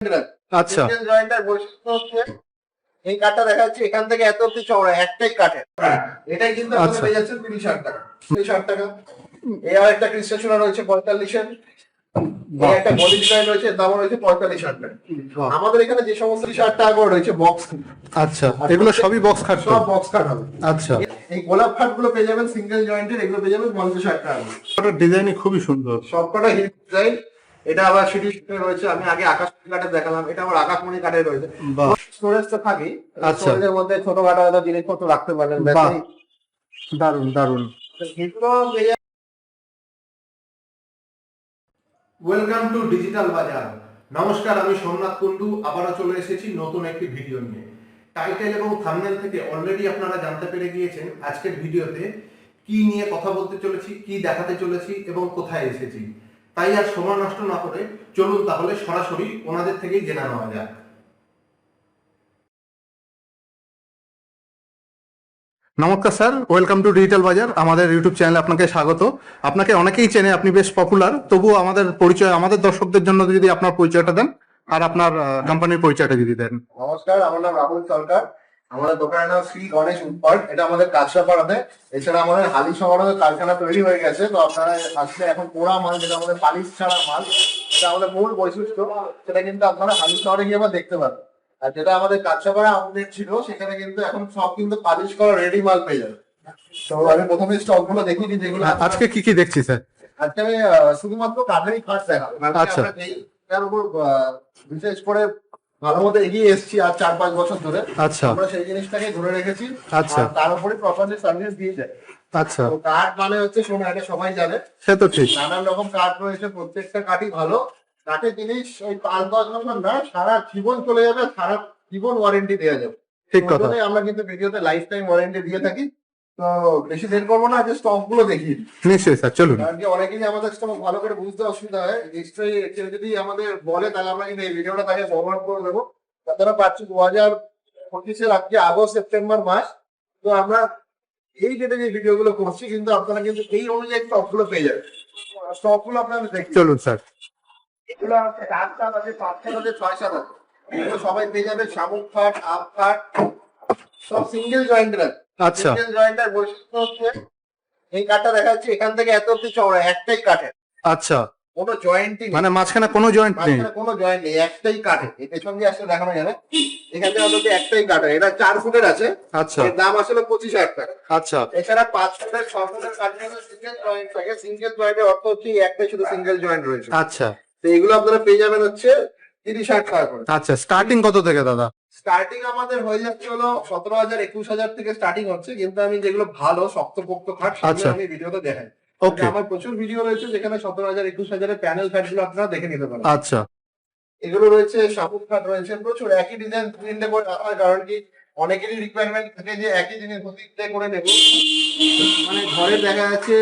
আচ্ছা। সিঙ্গেল জয়েন্টের বৈশিষ্ট্য হচ্ছে এই কাঠটা দেখা যাচ্ছে এখান থেকে এত অব্দি চওড়া একটাই কাঠের। এটাই কিন্তু আপনারা আচ্ছা। পেয়ে যাচ্ছেন তিরিশ হাজার টাকা। তিরিশ হাজার টাকা। এই আর একটা ক্রিস্টেশন রয়েছে পঁয়তাল্লিশের একটা বডি ডিজাইন রয়েছে দাম রয়েছে পঁয়তাল্লিশ হাজার টাকা। আমাদের এখানে যে সমস্ত হাজার টাকা করে রয়েছে বক্স আচ্ছা। এগুলো সবই বক্স খাট সব বক্স কাঠ হবে। আচ্ছা। এই গোলাপ খাটগুলো পেয়ে যাবেন সিঙ্গেল জয়েন্টের এগুলো পেয়ে যাবেন পঞ্চাশ হাজার টাকা ডিজাইনই খুবই সুন্দর। সবকটা হিট ডিজাইন এটা আবার সিটি রয়েছে আমি আগে আকাশ কাঠে দেখালাম এটা আবার আকাশমণি কাঠে রয়েছে। স্টোরেজ তো আচ্ছা। স্টোরেজের মধ্যে ছোটখাটো হয়তো জিনিসপত্র রাখতে। ব্যাটারি। দারুণ দারুণ ওয়েলকাম টু ডিজিটাল বাজার নমস্কার আমি সোমনাথ কুন্ডু আবারও চলে এসেছি নতুন একটি ভিডিও নিয়ে। টাইটেল এবং থাম্বনেল থেকে অলরেডি আপনারা জানতে পেরে গিয়েছেন আজকের ভিডিওতে কি নিয়ে কথা বলতে চলেছি কি দেখাতে চলেছি এবং কোথায় এসেছি। তাই আর সময় নষ্ট না করে চলুন তাহলে সরাসরি ওনাদের থেকেই জেনে নেওয়া যাক। নমস্কার স্যার ওয়েলকাম টু ডিজিটাল বাজার আমাদের ইউটিউব চ্যানেলে আপনাকে স্বাগত। আপনাকে অনেকেই চেনে আপনি বেশ পপুলার তবুও আমাদের পরিচয় আমাদের দর্শকদের জন্য যদি আপনার পরিচয়টা দেন আর আপনার কোম্পানির পরিচয়টা যদি দেন। নমস্কার আমার নাম রাহুল সরকার। আমাদের দোকানের নাম শ্রী গণেশ উৎপাট এটা আমাদের কাছড়াপাড়াতে এছাড়া আমাদের হালি শহরে কারখানা তৈরি হয়ে গেছে তো আপনারা আসলে এখন পোড়া মাল যেটা আমাদের পালিশ ছাড়া মাল সেটা আমাদের মূল বৈশিষ্ট্য সেটা কিন্তু আপনারা হালি শহরে গিয়ে আবার দেখতে পাবেন। আর যেটা আমাদের কাছড়াপাড়া আউটলেট ছিল সেখানে কিন্তু এখন সব কিন্তু পালিশ করা রেডি মাল পেয়ে যাবে। তো আমি প্রথমে স্টকগুলো দিই যেগুলো আজকে কি কি দেখছি স্যার? আজকে আমি শুধুমাত্র কাঠেরই খাট দেখাবো। আচ্ছা। যেইটার উপর বিশেষ করে ভালো মতো এগিয়ে এসেছি আর চার পাঁচ বছর ধরে। আচ্ছা। আমরা সেই জিনিসটাকে ধরে রেখেছি। আচ্ছা। তার উপরে প্রপারলি সার্ভিস দিয়ে যায়। আচ্ছা। তো কাঠ মানে হচ্ছে শোনা এটা সবাই জানে। সে তো ঠিক। নানান রকম কাঠ রয়েছে প্রত্যেকটা কাঠই ভালো। কাঠের জিনিস ওই পাঁচ দশ বছর না সারা জীবন চলে যাবে সারা জীবন ওয়ারেন্টি দেওয়া যাবে। ঠিক কথা। আমরা কিন্তু ভিডিওতে লাইফ টাইম ওয়ারেন্টি দিয়ে থাকি। তো বেশি দেরি করব না যে স্টকগুলো দেখি। নিশ্চয়ই স্যার চলুন। কারণ কি অনেকেরই আমাদের স্টক ভালো করে বুঝতে অসুবিধা হয়। নিশ্চয়ই কেউ যদি আমাদের বলে তাহলে আমরা কিন্তু এই ভিডিওটা তাকে ফরওয়ার্ড করে দেবো। তাছাড়া পাচ্ছি দু হাজার পঁচিশের আজকে আগস্ট সেপ্টেম্বর মাস। তো আমরা এই ডেটে যে ভিডিও গুলো করছি কিন্তু আপনারা কিন্তু এই অনুযায়ী স্টকগুলো পেয়ে যাবেন। স্টকগুলো আপনারা দেখছি চলুন স্যার এগুলো আছে চার সাত আছে পাঁচ সাত আছে ছয় সাত আছে। এগুলো সবাই পেয়ে যাবে শামুক খাট আপ খাট সব সিঙ্গেল জয়েন্টের আছে আচ্ছা। জয়েন্টের বৈশিষ্ট্য হচ্ছে এই কাঠটা দেখা যাচ্ছে এখান থেকে এত অব্দি চওড়া একটাই কাঠের আচ্ছা। কোনো জয়েন্টই নেই। মানে মাঝখানে কোনো জয়েন্ট নেই। কোনো জয়েন্ট নেই একটাই এই পেছন দিয়ে আসলে দেখানো যাবে। এখান থেকে অন্তত একটাই কাঠের এটা চার ফুটের আছে। আচ্ছা। এর দাম আসলে পঁচিশ হাজার টাকা। আচ্ছা। এছাড়া পাঁচ ফুটের ছ ফুটের কাঠের সিঙ্গেল জয়েন্ট থাকে। সিঙ্গেল জয়েন্টের অর্থ হচ্ছে একটাই শুধু সিঙ্গেল জয়েন্ট রয়েছে। আচ্ছা। তো এগুলো আপনারা পেয়ে যাবেন হচ্ছে তিরিশ হাজার টাকা করে। আচ্ছা স্টার্টিং কত থেকে দাদা? স্টার্টিং আমাদের হয়ে যাচ্ছে হলো সতেরো হাজার একুশ হাজার থেকে স্টার্টিং হচ্ছে কিন্তু আমি যেগুলো ভালো শক্তপোক্ত খাট সেগুলো আচ্ছা। আমি ভিডিওতে দেখাই। ওকে আমার প্রচুর ভিডিও রয়েছে যেখানে সতেরো হাজার একুশ হাজারের প্যানেল ফ্যাটগুলো আপনারা দেখে নিতে পারেন। আচ্ছা। এগুলো রয়েছে শামুক খাট রয়েছে প্রচুর। একই ডিজাইন তিনটে করে রাখা হয় কারণ কি অনেকেরই রিকোয়ারমেন্ট থাকে যে একই জিনিস প্রতিটা করে নেব। মানে ঘরে দেখা যাচ্ছে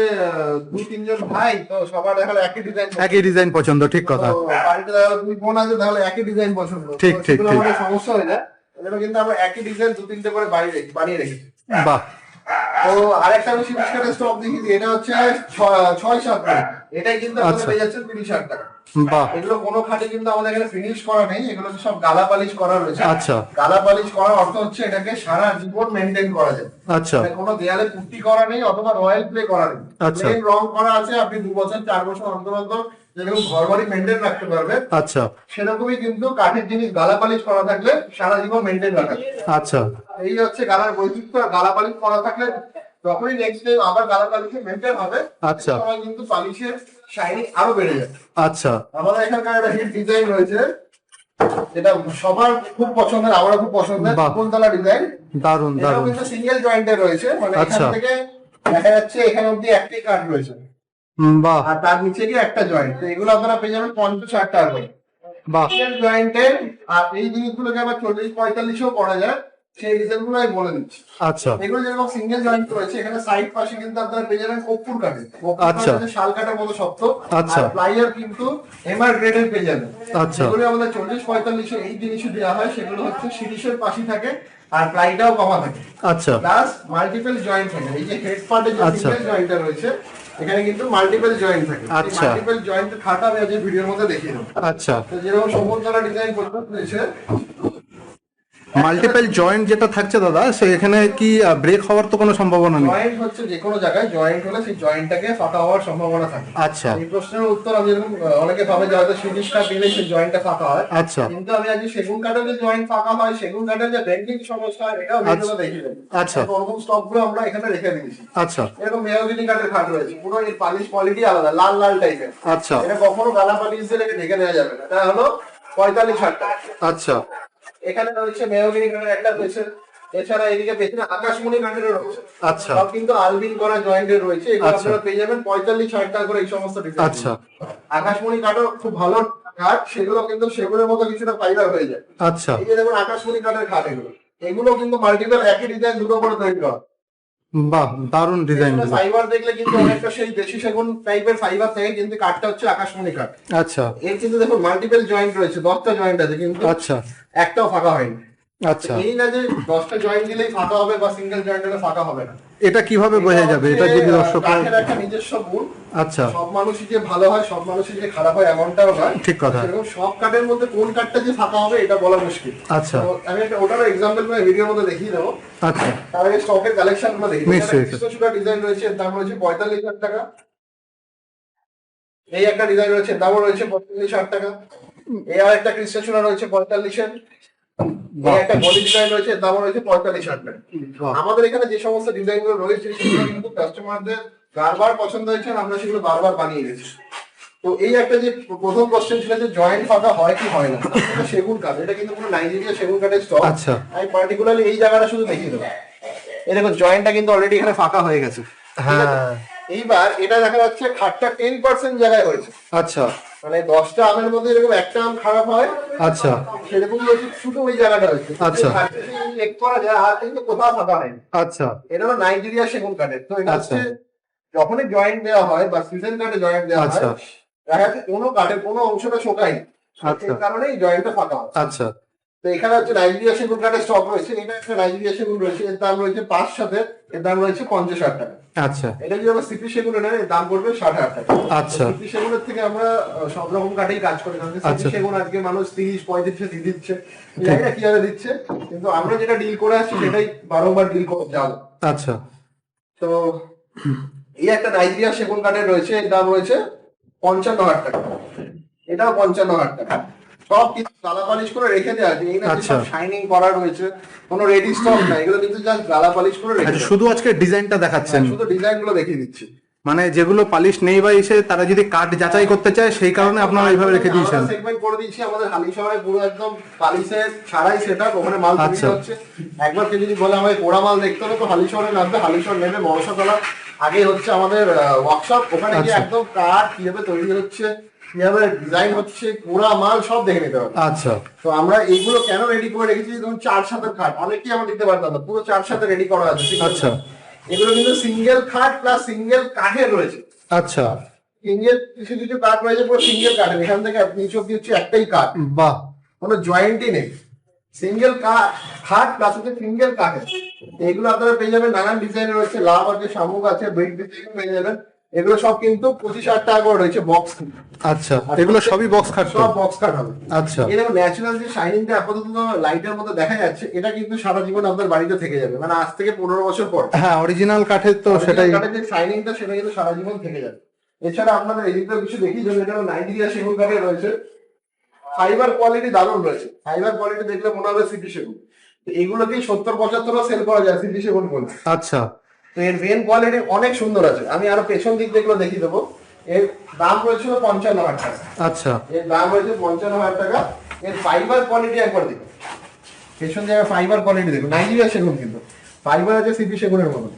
দুই তিনজন ভাই তো সবার দেখালে একই ডিজাইন একই ডিজাইন পছন্দ ঠিক কথা। বাড়িতে দুই বোন আছে তাহলে একই ডিজাইন পছন্দ। ঠিক, ঠিক, ঠিক। সমস্যা হয় না। এটা কিন্তু আমরা একই ডিজাইন দু তিনটে করে বাড়ি বানিয়ে রেখেছি। বাহ। তো আরেকটা সিরিজ কার্ডের স্টক দেখি এটা হচ্ছে ছয় সাত এটাই কিন্তু আপনারা আচ্ছা। পেয়ে যাচ্ছেন তিরিশ হাজার টাকা। এগুলো কোনো খাটে কিন্তু আমাদের এখানে ফিনিশ করা নেই এগুলো সব গালা পালিশ করা রয়েছে। আচ্ছা। গালা পালিশ করার অর্থ হচ্ছে এটাকে সারা জীবন মেনটেন করা যায়। আচ্ছা। মানে কোনো দেয়ালে পুট্টি করা নেই অথবা রয়্যাল প্লে করা নেই। আচ্ছা। রং করা আছে আপনি দু বছর চার বছর অন্তর অন্তর যেরকম ঘর বাড়ি মেনটেন রাখতে পারবেন আচ্ছা। সেরকমই কিন্তু কাঠের জিনিস গালা পালিশ করা থাকলে সারা জীবন মেনটেন রাখা। আচ্ছা। এই হচ্ছে গালার বৈশিষ্ট্য আর গালা পালিশ করা থাকলে যখনই নেক্সট টাইম আবার গালা পালিশে মেনটেন হবে আচ্ছা। সময় কিন্তু পালিশের শাইনিং আরও বেড়ে যাবে। আচ্ছা। আমাদের এখানকার একটা হিট ডিজাইন রয়েছে যেটা সবার খুব পছন্দের আমারও খুব পছন্দের বাহ। ডিজাইন দারুণ দারুণ কিন্তু সিঙ্গেল জয়েন্টের রয়েছে মানে এখান আচ্ছা। থেকে দেখা যাচ্ছে এখানে অব্দি একটি কাঠ রয়েছে। বাহ। আর তার নিচে গিয়ে একটা জয়েন্ট তো এগুলো আপনারা পেয়ে যাবেন পঞ্চাশ ষাট টাকা করে। বাহ। জয়েন্টের আর এই জিনিসগুলোকে আবার চল্লিশ পঁয়তাল্লিশেও করা যায়। সেই ডিজাইন আমি বলে দিচ্ছি। আচ্ছা। এগুলো যেরকম সিঙ্গেল জয়েন্ট রয়েছে এখানে সাইড পাশে কিন্তু আপনারা পেয়ে যাবেন কাঠে আচ্ছা। শাল কাটার মতো শক্ত। আচ্ছা। প্লাইয়ার কিন্তু এমআর গ্রেডের পেয়ে যাবেন। আচ্ছা। আমাদের চল্লিশ পঁয়তাল্লিশে এই জিনিসে দেওয়া হয় সেগুলো হচ্ছে সিরিজের পাশে থাকে আর প্লাইটাও কমা থাকে। আচ্ছা। প্লাস মাল্টিপল জয়েন্ট থাকে। এই যে হেড পার্টে যে। সিঙ্গেল জয়েন্টটা রয়েছে এখানে কিন্তু মাল্টিপল জয়েন্ট থাকে। আচ্ছা। মাল্টিপল জয়েন্ট থাকা আমি আজকে ভিডিওর মধ্যে দেখিয়ে দেবো। আচ্ছা। তো যেরকম সম্পূর্ণটা ডিজাইন করতে হয়েছে মাল্টিপল জয়েন্ট যেটা থাকছে দাদা সে এখানে কি ব্রেক হওয়ার তো কোনো সম্ভাবনা নেই? জয়েন্ট হচ্ছে যে কোনো জায়গায় জয়েন্ট হলে সেই জয়েন্টটাকে ফাঁকা হওয়ার সম্ভাবনা থাকে। আচ্ছা। এই প্রশ্নের উত্তর আমি যেরকম অনেকে ভাবে যে হয়তো কাঠ দিলে সেই জয়েন্টটা ফাঁকা হয়। আচ্ছা। কিন্তু আমি আজকে সেগুন কাঠের যে জয়েন্ট ফাঁকা হয় সেগুন কাঠের যে বেন্ডিং সমস্যা হয় এটাও ভিডিওতে দেখিয়ে দেবো। আচ্ছা। ওরকম স্টকগুলো আমরা এখানে রেখে দিয়েছি। আচ্ছা। এরকম মেহগিনি কাঠের খাট রয়েছে। পুরো এর পালিশ কোয়ালিটি আলাদা লাল লাল টাইপের আচ্ছা। এটা কখনো গালা পালিশ দিয়ে রেখে ঢেকে নেওয়া যাবে না। এটা হলো পঁয়তাল্লিশ হাজার আচ্ছা। এখানে রয়েছে মেহগিনি কাঠের একটা রয়েছে। এছাড়া এদিকে পেছনে আকাশমণি কাঠের রয়েছে। আচ্ছা। সব কিন্তু আলবিন করা জয়েন্ট এর রয়েছে। এগুলো আচ্ছা। আপনারা পেয়ে যাবেন পঁয়তাল্লিশ হাজার টাকা করে এই সমস্ত ডিজাইন আচ্ছা। আকাশমণি কাঠও খুব ভালো কাঠ সেগুলো কিন্তু সেগুলোর মতো কিছুটা ফাইবার হয়ে যায়। আচ্ছা। এই যে দেখুন আকাশমণি কাঠের খাট এগুলো। এগুলো কিন্তু মাল্টিপল একই ডিজাইন দুটো করে তৈরি করা। বাহ দারুণ ডিজাইন ফাইবার দেখলে কিন্তু অনেকটা সেই দেশি সেগুন টাইপের ফাইবার থাকে কিন্তু কাঠটা হচ্ছে আকাশমণি কাঠ। আচ্ছা। এর কিন্তু দেখো মাল্টিপল জয়েন্ট রয়েছে দশটা জয়েন্ট আছে কিন্তু আচ্ছা। একটাও ফাঁকা হয়নি। আচ্ছা। এই না যে দশটা জয়েন্ট দিলেই ফাঁকা হবে বা সিঙ্গেল জয়েন্ট হলে ফাঁকা হবে না। এটা কীভাবে বোঝা যাবে? এটা যদি দর্শক একটা নিজস্ব গুণ। আচ্ছা। সব মানুষই যে ভালো হয় সব মানুষই যে খারাপ হয় এমনটাও নয়। ঠিক কথা। সেরকম সব কাঠের মধ্যে কোন কাঠটা যে ফাঁকা হবে এটা বলা মুশকিল। আচ্ছা। আমি একটা ওটার এক্সাম্পল করে ভিডিওর মধ্যে দেখিয়ে দেবো। আচ্ছা। তার আগে স্টকের কালেকশনগুলো দেখি। কৃষ্ণচূড়া ডিজাইন রয়েছে দাম রয়েছে পঁয়তাল্লিশ হাজার টাকা। এই একটা ডিজাইন রয়েছে দামও রয়েছে পঁয়তাল্লিশ হাজার টাকা। এই আর একটা কৃষ্ণচূড়া রয়েছে পঁয়তাল্লিশের। একটা বডি ডিজাইন রয়েছে দামও রয়েছে পঁয়তাল্লিশ হাজার আমাদের এখানে যে সমস্ত ডিজাইনগুলো রয়েছে সেগুলো কিন্তু কাস্টমারদের বারবার পছন্দ হয়েছে আমরা সেগুলো বারবার বানিয়ে গেছি তো এই একটা যে প্রথম কোশ্চেন ছিল যে জয়েন্ট ফাঁকা হয় কি হয় না সেগুন কাঠ এটা কিন্তু পুরো নাইজেরিয়া সেগুন কাঠের স্টক আচ্ছা। আমি পার্টিকুলারলি এই জায়গাটা শুধু দেখিয়ে দেবো। এই দেখুন জয়েন্টটা কিন্তু অলরেডি এখানে ফাঁকা হয়ে গেছে। হ্যাঁ। এইবার এটা দেখা যাচ্ছে খাটটা টেন পার্সেন্ট জায়গায় হয়েছে। আচ্ছা। মানে দশটা আমের মধ্যে এরকম একটা আম খারাপ হয় আচ্ছা। সেরকম শুধু ওই জায়গাটা হয়েছে আচ্ছা। চেক করা যায় আর কিন্তু কোথাও ফাঁকা হয়নি আচ্ছা। এটা হলো নাইজেরিয়া সেগুন কাঠের। তো এটা আচ্ছা। হচ্ছে যখনই জয়েন্ট দেওয়া হয় বা সিজন কাঠে জয়েন্ট দেওয়া হয় আচ্ছা। দেখা যাচ্ছে কোনো কাঠের কোনো অংশটা শোকায় আচ্ছা। সেই কারণেই জয়েন্টটা ফাঁকা হয় আচ্ছা। তো এখানে হচ্ছে নাইজেরিয়া সেগুন কাঠের স্টক রয়েছে এটা একটা নাইজেরিয়া সেগুন রয়েছে এর দাম রয়েছে পাঁচ সাথে এর দাম রয়েছে পঞ্চাশ হাজার টাকা। আচ্ছা। এটা যদি আমরা সিপি সেগুন এর দাম পড়বে ষাট হাজার টাকা। আচ্ছা। সিপি সেগুনের থেকে আমরা সব রকম কাঠেই কাজ করি কারণ আচ্ছা। সিপি সেগুন আজকে মানুষ তিরিশ পঁয়ত্রিশে দিয়ে দিচ্ছে। জানি না কীভাবে দিচ্ছে কিন্তু আমরা যেটা ডিল করে আসছি সেটাই বারংবার ডিল করে যাব। আচ্ছা। তো এই একটা নাইজেরিয়া সেগুন কাঠের রয়েছে এর দাম রয়েছে পঞ্চান্ন হাজার টাকা। এটাও পঞ্চান্ন হাজার টাকা। সব কিছু গালা পালিশ করে রেখে দেওয়া আছে। এই না আচ্ছা। শাইনিং করা রয়েছে কোনো রেডি স্টক না এগুলো কিন্তু জাস্ট গালা পালিশ করে রেখে আচ্ছা শুধু আজকে ডিজাইনটা দেখাচ্ছেন। শুধু ডিজাইনগুলো দেখিয়ে দিচ্ছি। মানে যেগুলো পালিশ নেই বা এসে তারা যদি কাঠ যাচাই করতে চায় সেই কারণে আপনারা এইভাবে রেখে দিয়েছেন। সেগমেন্ট করে দিয়েছি আমাদের হালি শহরে পুরো একদম পালিশে ছাড়াই সেটা ওখানে মাল তৈরি আচ্ছা। হচ্ছে। একবার কেউ যদি বলে আমাকে পোড়া মাল দেখতে হবে তো হালি শহরে নামবে হালি শহর নেমে মনসাতলা আগে হচ্ছে আমাদের ওয়ার্কশপ ওখানে গিয়ে আচ্ছা। একদম কাঠ কীভাবে তৈরি হচ্ছে কীভাবে ডিজাইন হচ্ছে পোড়া মাল সব দেখে নিতে হবে। আচ্ছা। তো আমরা এইগুলো কেন রেডি করে রেখেছি? ধরুন চার সাতের খাট। অনেকেই আমরা দিতে পারতাম না পুরো চার সাথে রেডি করা আছে আচ্ছা। এগুলো কিন্তু সিঙ্গেল খাট প্লাস সিঙ্গেল কাঠের রয়েছে। আচ্ছা। সিঙ্গেল কিছু কিছু কাঠ রয়েছে পুরো সিঙ্গেল কাঠের। এখান থেকে নিচ অব্দি হচ্ছে একটাই কাঠ। বাহ। কোনো জয়েন্টই নেই। সিঙ্গেল কাঠ খাট প্লাস হচ্ছে সিঙ্গেল কাঠের। এগুলো আপনারা পেয়ে যাবেন নানান ডিজাইনের রয়েছে। লাভ আছে শামুক আছে ডিজাইন পেয়ে যাবেন। এগুলো সব কিন্তু পঁচিশ হাজার টাকা করে রয়েছে বক্স আচ্ছা এগুলো সবই বক্স খাট সব বক্স কাঠ হবে। আচ্ছা। এই দেখো ন্যাচারাল যে শাইনিংটা আপাতত লাইটের মধ্যে দেখা যাচ্ছে এটা কিন্তু সারা জীবন আপনার বাড়িতে থেকে যাবে। মানে আজ থেকে পনেরো বছর পর। হ্যাঁ অরিজিনাল কাঠের তো সেটাই। কাঠের যে শাইনিংটা সেটা কিন্তু সারা জীবন থেকে যাবে। এছাড়া আপনাদের এদিকে কিছু দেখি যে এটা নাইজেরিয়া সেগুন কাঠে রয়েছে। ফাইবার কোয়ালিটি দারুণ রয়েছে। ফাইবার কোয়ালিটি দেখলে মনে হবে সিটি সেগুন। এগুলোকেই সত্তর পঁচাত্তরও সেল করা যায় সিটি সেগুন বলে। আচ্ছা। তো এর ভেন কোয়ালিটি অনেক সুন্দর আছে। আমি আরও পেছন দিক দেখল দেখিয়ে দেবো। এর দাম রয়েছিল পঞ্চান্ন হাজার টাকা। আচ্ছা। এর দাম রয়েছে পঞ্চান্ন হাজার টাকা। এর ফাইবার কোয়ালিটি একবার দেখুন। পেছন জায়গায় ফাইবার কোয়ালিটি দেখুন। নাইজেরিয়া সেগুন কিন্তু। ফাইবার আছে সিপি সেগুনের মতো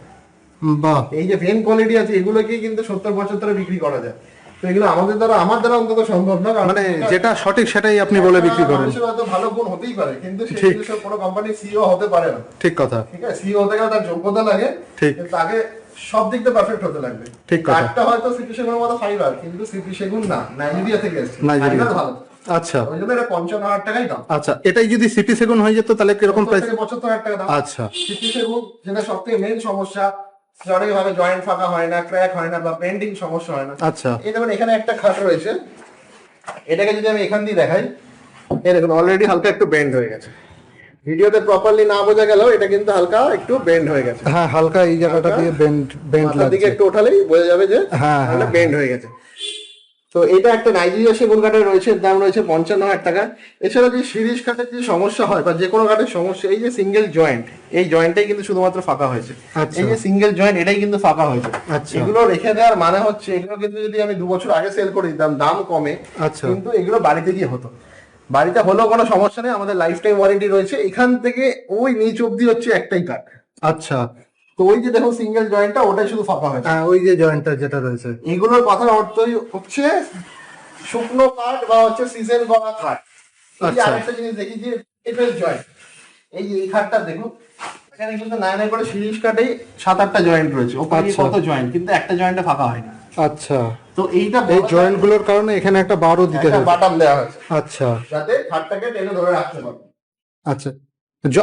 বাহ। এই যে ভেন কোয়ালিটি আছে এগুলোকেই কিন্তু সত্তর পঁচাত্তরে বিক্রি করা যায়। তো এগুলো আমাদের দ্বারা আমার দ্বারা অন্তত সম্ভব না মানে যেটা সঠিক সেটাই আপনি বলে বিক্রি করেন। হয়তো ভালো গুণ হতেই পারে কিন্তু সেই কোনো কোম্পানির সিও হতে পারে না। ঠিক কথা। ঠিক আছে? সিও হতে গেলে তার যোগ্যতা লাগে ঠিক। তাকে সব দিক দিয়ে পারফেক্ট হতে লাগবে। ঠিক কথা। কাঠটা হয়তো সিপি সেগুনের মতো ফাইবার কিন্তু সিপি সেগুন না নাইজেরিয়া থেকে এসেছে। নাইজেরিয়া। ভালো। আচ্ছা। ওই জন্য এটা পঞ্চান্ন হাজার টাকাই দাম। আচ্ছা এটাই যদি সিটি সেগুন হয়ে যেত তাহলে কীরকম প্রাইস পঁচাত্তর হাজার টাকা দাম। আচ্ছা। সিপি সেগুন যেটা সব থেকে মেন সমস্যা অনেক ভাবে জয়েন্ট ফাঁকা হয় না ক্র্যাক হয় না বা বেন্ডিং সমস্যা হয় না। আচ্ছা। এই দেখুন এখানে একটা খাট রয়েছে। এটাকে যদি আমি এখান দিয়ে দেখাই এই দেখুন অলরেডি হালকা একটু বেন্ড হয়ে গেছে। ভিডিওতে প্রপারলি না বোঝা গেল এটা কিন্তু হালকা একটু বেন্ড হয়ে গেছে। হ্যাঁ হালকা এই জায়গাটা দিয়ে বেন্ড বেন্ড লাগছে দিকে একটু ওঠালেই বোঝা যাবে যে হ্যাঁ, হ্যাঁ, বেন্ড হয়ে গেছে। তো এটা একটা নাইজেরিয়া সেগুন কাঠের রয়েছে দাম রয়েছে পঞ্চান্ন হাজার টাকা। এছাড়া যে সিরিজ কাঠের যে সমস্যা হয় বা যে কোনো কাঠের সমস্যা এই যে সিঙ্গেল জয়েন্ট এই জয়েন্টটাই কিন্তু শুধুমাত্র ফাঁকা হয়েছে। আচ্ছা। এই যে সিঙ্গেল জয়েন্ট এটাই কিন্তু ফাঁকা হয়েছে। আচ্ছা। এগুলো রেখে দেওয়ার মানে হচ্ছে এগুলো কিন্তু যদি আমি দু বছর আগে সেল করে দিতাম দাম কমে আচ্ছা। কিন্তু এগুলো বাড়িতে গিয়ে হতো। বাড়িতে হলেও কোনো সমস্যা নেই আমাদের লাইফ টাইম ওয়ারেন্টি রয়েছে। এখান থেকে ওই নিচ অব্দি হচ্ছে একটাই কাঠ আচ্ছা। তো ওই যে দেখো সিঙ্গেল জয়েন্টটা ওটাই শুধু ফাঁকা হয়েছে। হ্যাঁ ওই যে জয়েন্টটা যেটা রয়েছে। এগুলোর কথার অর্থই হচ্ছে শুকনো কাঠ বা হচ্ছে সিজন করা কাঠ এই যে আচ্ছা। আরেকটা জিনিস দেখি যে জয়েন্ট এই যে এই খাটটা দেখুন এখানে কিন্তু করে সিরিজ কাঠেই সাত আটটা জয়েন্ট রয়েছে। আচ্ছা। কত জয়েন্ট কিন্তু একটা জয়েন্টে ফাঁকা হয়নি। আচ্ছা। তো এইটা এই জয়েন্টগুলোর কারণে এখানে একটা বারও দিতে হবে বাটাম দেওয়া হয়েছে। আচ্ছা। যাতে খাটটাকে টেনে ধরে রাখতে পারবে আচ্ছা।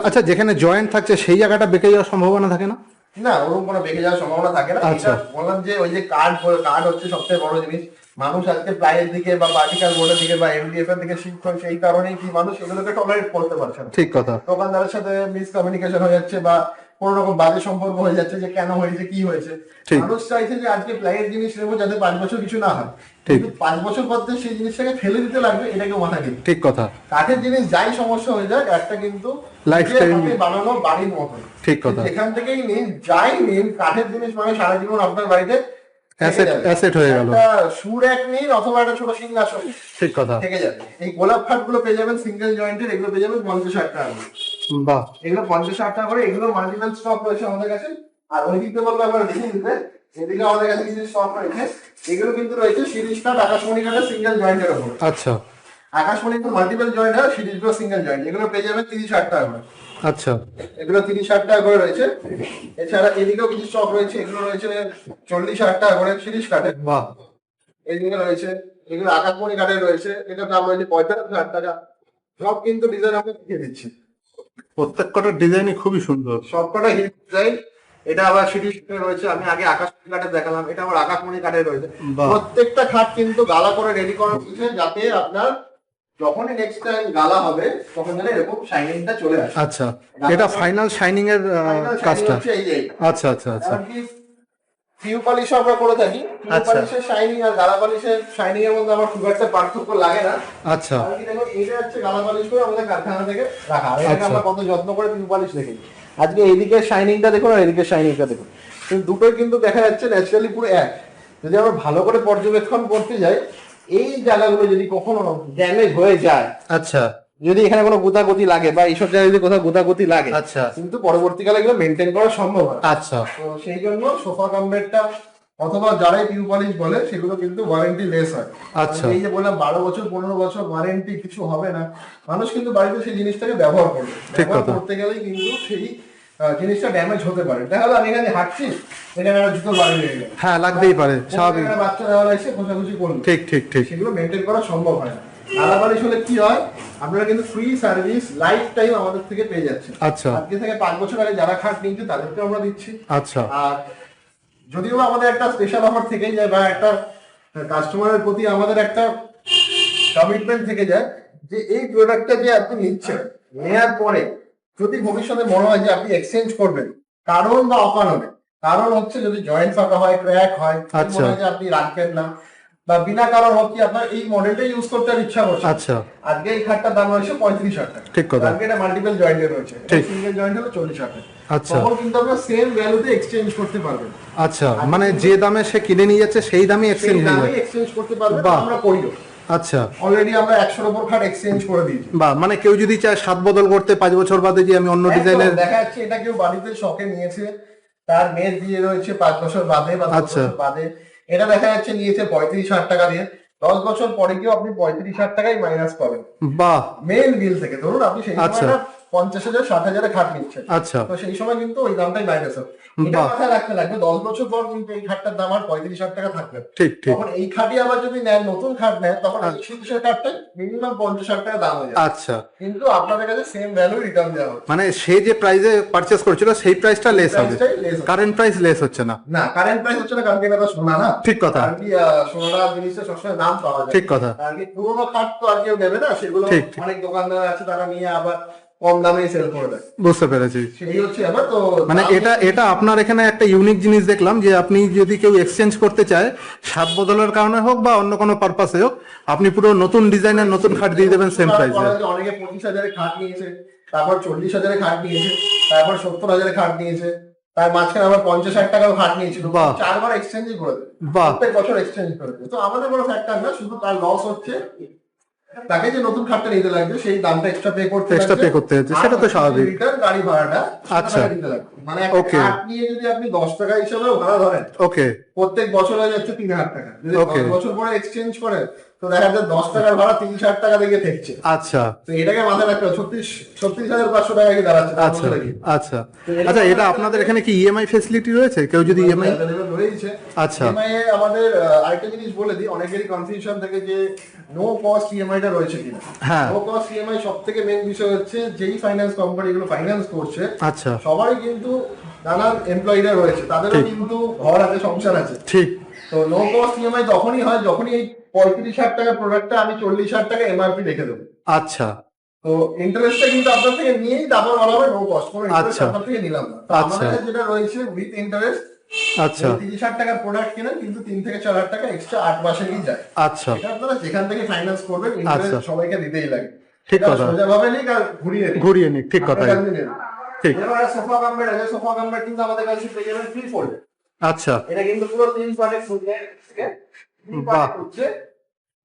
আচ্ছা যেখানে জয়েন্ট থাকছে সেই জায়গাটা বেঁকে যাওয়ার সম্ভাবনা থাকে না? না ওরকম কোনো বেঁকে যাওয়ার সম্ভাবনা থাকে না। আচ্ছা। বললাম যে ওই যে কার্ড কার্ড হচ্ছে সবথেকে বড় জিনিস। মানুষ আজকে প্লাইয়ের দিকে বা পার্টিকাল বোর্ডের দিকে বা এমডিএফ এর দিকে শিফট এই কারণেই কি মানুষ এগুলোকে টলারেট করতে পারছে না। ঠিক কথা। দোকানদারের সাথে মিসকমিউনিকেশন হয়ে যাচ্ছে বা কোনো রকম বাজে সম্পর্ক হয়ে যাচ্ছে যে কেন হয়েছে কি হয়েছে। মানুষ চাইছে যে আজকে প্লাইয়ের জিনিস নেব যাতে পাঁচ বছর কিছু না হয়। ঠিক। পাঁচ বছর পর সেই জিনিসটাকে ফেলে দিতে লাগবে এটাকে মাথায় দিন ঠিক কথা। কাঠের জিনিস যাই সমস্যা হয়ে যাক একটা কিন্তু হাতে বানানো বাড়ির মতো ঠিক কথা। যেখান থেকেই নিন যাই নিন কাঠের জিনিস মানে সারা জীবন আপনার বাড়িতে থেকে asset হয়ে গেল। সুর এক নিন অথবা একটা ছোট সিংহাসন ঠিক কথা। থেকে যাবে। এই গোলাপ খাটগুলো পেয়ে যাবেন সিঙ্গেল জয়েন্টের এগুলো পেয়ে যাবেন পঞ্চাশ ষাট টাকা। বাহ। এগুলো পঞ্চাশ ষাট টাকা করে এগুলো মাল্টিপল স্টক রয়েছে আমাদের কাছে। আর ওই দিকতে বলব একবার দেখে নিতে এদিকে আমাদের কাছে কিছু স্টক রয়েছে। এগুলো কিন্তু রয়েছে সিরিজ আকাশমণি কাঠের সিঙ্গেল জয়েন্টের ওপর। আচ্ছা। আকাশমণি তো মাল্টিপল জয়েন্ট হয় সিরিজগুলো সিঙ্গেল জয়েন্ট এগুলো পেয়ে যাবেন তিরিশ ষাট টাকা করে। আচ্ছা। এগুলো তিরিশ ষাট টাকা করে রয়েছে। এছাড়া এদিকেও কিছু স্টক রয়েছে। এগুলো রয়েছে চল্লিশ হাজার টাকা করে সিরিজ কাঠের। বাহ। এইদিকে রয়েছে এগুলো আকাশমণি কাঠের রয়েছে। এটার দাম রয়েছে পঁয়তাল্লিশ হাজার টাকা। সব কিন্তু ডিজাইন আমরা দেখিয়ে দিচ্ছি। প্রত্যেক কটার ডিজাইনই খুবই সুন্দর। সবকটা হিট ডিজাইন এটা আবার সিরিজ রয়েছে আমি আগে আকাশমণি কাঠের দেখালাম এটা আবার আকাশমণি কাঠের রয়েছে। প্রত্যেকটা খাট কিন্তু গালা করে রেডি করা রয়েছে যাতে আপনার যখনই নেক্সট টাইম গালা হবে তখন যেন এরকম শাইনিংটা চলে আসে। আচ্ছা এটা ফাইনাল শাইনিং এর কাজটা। আচ্ছা আচ্ছা আচ্ছা। ফিউ পলিশ আমরা করে থাকি। ফিউ আচ্ছা। পলিশের শাইনিং আর গালা পলিশের শাইনিং এর মধ্যে আমার খুব একটা পার্থক্য লাগে না। আচ্ছা। এইটা হচ্ছে গালা পলিশ করে আমাদের কারখানা থেকে রাখা। আচ্ছা। আমরা কত যত্ন করে ফিউ পলিশ দেখি আজকে এইদিকে শাইনিংটা দেখুন আর এদিকে শাইনিংটা দেখুন। কিন্তু দুটোই কিন্তু দেখা যাচ্ছে ন্যাচারালি পুরো এক। যদি আমরা ভালো করে পর্যবেক্ষণ করতে যাই এই জায়গাগুলো যদি কখনো ড্যামেজ হয়ে যায় আচ্ছা। যদি এখানে কোনো গুতাগুতি লাগে বা এইসব জায়গায় যদি কোথাও গুতাগুতি লাগে আচ্ছা। কিন্তু পরবর্তীকালে এগুলো মেনটেন করা সম্ভব হয় আচ্ছা। তো সেই জন্য সোফা কামবেডটা অথবা যারাই পিউ পলিশ বলে সেগুলো কিন্তু ওয়ারেন্টি লেস হয়। আচ্ছা। এই যে বললাম বারো বছর পনেরো বছর ওয়ারেন্টি কিছু হবে না। মানুষ কিন্তু বাড়িতে সেই জিনিসটাকে ব্যবহার করবে। ব্যবহার করতে গেলেই কিন্তু সেই জিনিসটা ড্যামেজ হতে পারে। দেখা গেলো আমি এখানে হাঁটছি এখানে একটা জুতো বাড়ি হয়ে গেল। হ্যাঁ লাগতেই পারে স্বাভাবিক। বাচ্চা দেওয়া এসে খোঁজাখুঁজি করল। ঠিক ঠিক ঠিক। সেগুলো মেনটেন করা সম্ভব হয় না। আলাবালিশ হলে কি হয় আপনারা কিন্তু ফ্রি সার্ভিস লাইফ টাইম আমাদের থেকে পেয়ে যাচ্ছেন। আচ্ছা। আজকে থেকে পাঁচ বছর আগে যারা খাট নিচ্ছে তাদেরকে আমরা দিচ্ছি। আচ্ছা। আর যদিও আমাদের একটা স্পেশাল অফার থেকে যায় বা একটা কাস্টমারের প্রতি আমাদের একটা কমিটমেন্ট থেকে যায় যে এই প্রোডাক্টটা যে আপনি নিচ্ছেন নেয়ার পরে যদি ভবিষ্যতে মনে হয় যে আপনি এক্সচেঞ্জ করবেন কারণ বা অকারণে কারণ হচ্ছে যদি জয়েন্ট ফাঁকা হয় ক্র্যাক হয় আচ্ছা। মনে হয় যে আপনি রাখবেন না বা বিনা কারণ হোক কি আপনার এই মডেলটা ইউজ করতে আর ইচ্ছা করছে আচ্ছা। আজকে এই খাটটার দাম রয়েছে পঁয়ত্রিশ হাজার টাকা। ঠিক কথা। আজকে এটা মাল্টিপল জয়েন্টের রয়েছে। সিঙ্গেল জয়েন্ট হলো চল্লিশ হাজার টাকা। আচ্ছা। তখন কিন্তু আপনার সেম ভ্যালুতে এক্সচেঞ্জ করতে পারবেন। আচ্ছা মানে যে দামে সে কিনে নিয়ে যাচ্ছে সেই দামে এক্সচেঞ্জ হয়ে এক্সচেঞ্জ করতে পারবেন। আমরা করিও আচ্ছা। অলরেডি আমরা একশোর ওপর খাট এক্সচেঞ্জ করে দিয়েছি। বা মানে কেউ যদি চায় সাত বদল করতে পাঁচ বছর বাদে যে আমি অন্য ডিজাইনের দেখা যাচ্ছে এটা কেউ বাড়িতে শখে নিয়েছে তার মেয়ের বিয়ে রয়েছে পাঁচ বছর বাদে বা আচ্ছা। বছর বাদে। এটা দেখা যাচ্ছে নিয়েছে পঁয়ত্রিশ হাজার টাকা দিয়ে। দশ বছর পরে গিয়েও আপনি পঁয়ত্রিশ হাজার টাকাই মাইনাস পাবেন। বাহ। মেন বিল থেকে ধরুন আপনি সেই আচ্ছা। পঞ্চাশ হাজার ষাট হাজারে খাট নিচ্ছে। আচ্ছা। তো সেই সময় কিন্তু ওই দামটাই হবে এটা মাথায় রাখতে লাগবে দশ বছর পর কিন্তু এই খাটটার দাম আর পঁয়ত্রিশ হাজার টাকা থাকবে ঠিক ঠিক। তখন এই খাটি আবার যদি নেন নতুন খাট নেয় তখন তিরিশের খাটটা মিনিমাম পঞ্চাশ হাজার টাকা দাম হয়ে যায় আচ্ছা। কিন্তু আপনাদের কাছে সেম ভ্যালু রিটার্ন দেওয়া হবে মানে সে যে প্রাইসে পারচেস করছিল সেই প্রাইসটা লেস হবে। কারেন্ট প্রাইস লেস হচ্ছে না। না কারেন্ট প্রাইস হচ্ছে না কারণ কি এটা তো সোনা না। ঠিক কথা। কারণ কি সোনাটা জিনিসটা সবসময় দাম পাওয়া যায়। ঠিক কথা। আর কি পুরোনো খাট তো আর কেউ নেবে না সেগুলো। অনেক দোকানদার আছে তারা নিয়ে আবার কম দামে সেল করে দেয়। বুঝতে পেরেছি। সেই হচ্ছে এবার তো মানে এটা এটা আপনার এখানে একটা ইউনিক জিনিস দেখলাম যে আপনি যদি কেউ এক্সচেঞ্জ করতে চায় স্বাদ বদলের কারণে হোক বা অন্য কোনো পারপাসে হোক আপনি পুরো নতুন ডিজাইনের নতুন খাট দিয়ে দেবেন সেম প্রাইসে অনেকে পঁচিশ হাজারে খাট নিয়েছে তারপর চল্লিশ হাজারে খাট নিয়েছে তারপর সত্তর হাজারে খাট নিয়েছে তার মাঝখানে আবার পঞ্চাশ হাজার টাকাও খাট নিয়েছিল। চারবার এক্সচেঞ্জ করে দেয় বাহ। প্রত্যেক বছর এক্সচেঞ্জ করে দেয় তো আমাদের কোনো ফ্যাক্টর না শুধু তার লস হচ্ছে। তাকে যে নতুন খাটটা নিতে লাগবে সেই দামটা এক্সট্রা পে করতে এক্সট্রা পে করতে হচ্ছে, সেটা তো স্বাভাবিক। গাড়ি ভাড়াটা আচ্ছা। দিতে লাগবে। মানে একটা. নিয়ে যদি আপনি দশ টাকা হিসাবে ভাড়া ধরেন ওকে প্রত্যেক বছর হয়ে যাচ্ছে তিন হাজার টাকা। যদি দশ বছর পরে এক্সচেঞ্জ তো দেখা যায় দশ টাকার ভাড়া তিন হাজার টাকা থাকছে আচ্ছা। তো এটাকে মাথায় রাখতে হবে ছত্রিশ ছত্রিশ হাজার পাঁচশো টাকা কি দাঁড়াচ্ছে? আচ্ছা আচ্ছা। আচ্ছা এটা আপনাদের এখানে কি ইএমআই ফেসিলিটি রয়েছে? কেউ যদি ইএমআই রয়েছে আচ্ছা। ইএমআই এ আমাদের আরেকটা জিনিস বলে দিই অনেকেরই কনফিউশন থাকে যে নো কস্ট ইএমআই টা রয়েছে কিনা। হ্যাঁ। নো কস্ট ইএমআই সব থেকে মেন বিষয় হচ্ছে যেই ফাইন্যান্স কোম্পানি গুলো ফাইন্যান্স করছে আচ্ছা। সবারই কিন্তু নানান এমপ্লয়িরা রয়েছে তাদেরও কিন্তু ঘর আছে সংসার আছে। ঠিক। তো নো কস্ট ইএমআই তখনই হয় যখনই এই পঁয়ত্রিশ হাজার টাকার প্রোডাক্টটা আমি চল্লিশ হাজার টাকা এমআরপি রেখে দেবো। আচ্ছা। তো ইন্টারেস্টটা কিন্তু আপনার থেকে নিয়েই তারপর বলা হবে নো কস্ট কোনো ইন্টারেস্ট আচ্ছা। আপনার থেকে নিলাম না। তো আচ্ছা। আমাদের কাছে যেটা রয়েছে উইথ ইন্টারেস্ট আচ্ছা। তিরিশ হাজার টাকার প্রোডাক্ট কেনেন কিন্তু তিন থেকে চার হাজার টাকা এক্সট্রা আট মাসেরই যায়। আচ্ছা। এটা আপনারা যেখান থেকে ফাইন্যান্স করবেন ইন্টারেস্ট আচ্ছা। সবাইকে দিতেই লাগে। ঠিক কথা। সোজা ভাবে নিক আর ঘুরিয়ে নিক। ঘুরিয়ে নিক ঠিক কথা। ঠিক। সোফা আছে সোফা কিন্তু আমাদের কাছে পেয়ে যাবেন ফ্রি ফোল্ড আচ্ছা। এটা কিন্তু পুরো তিন বাহ।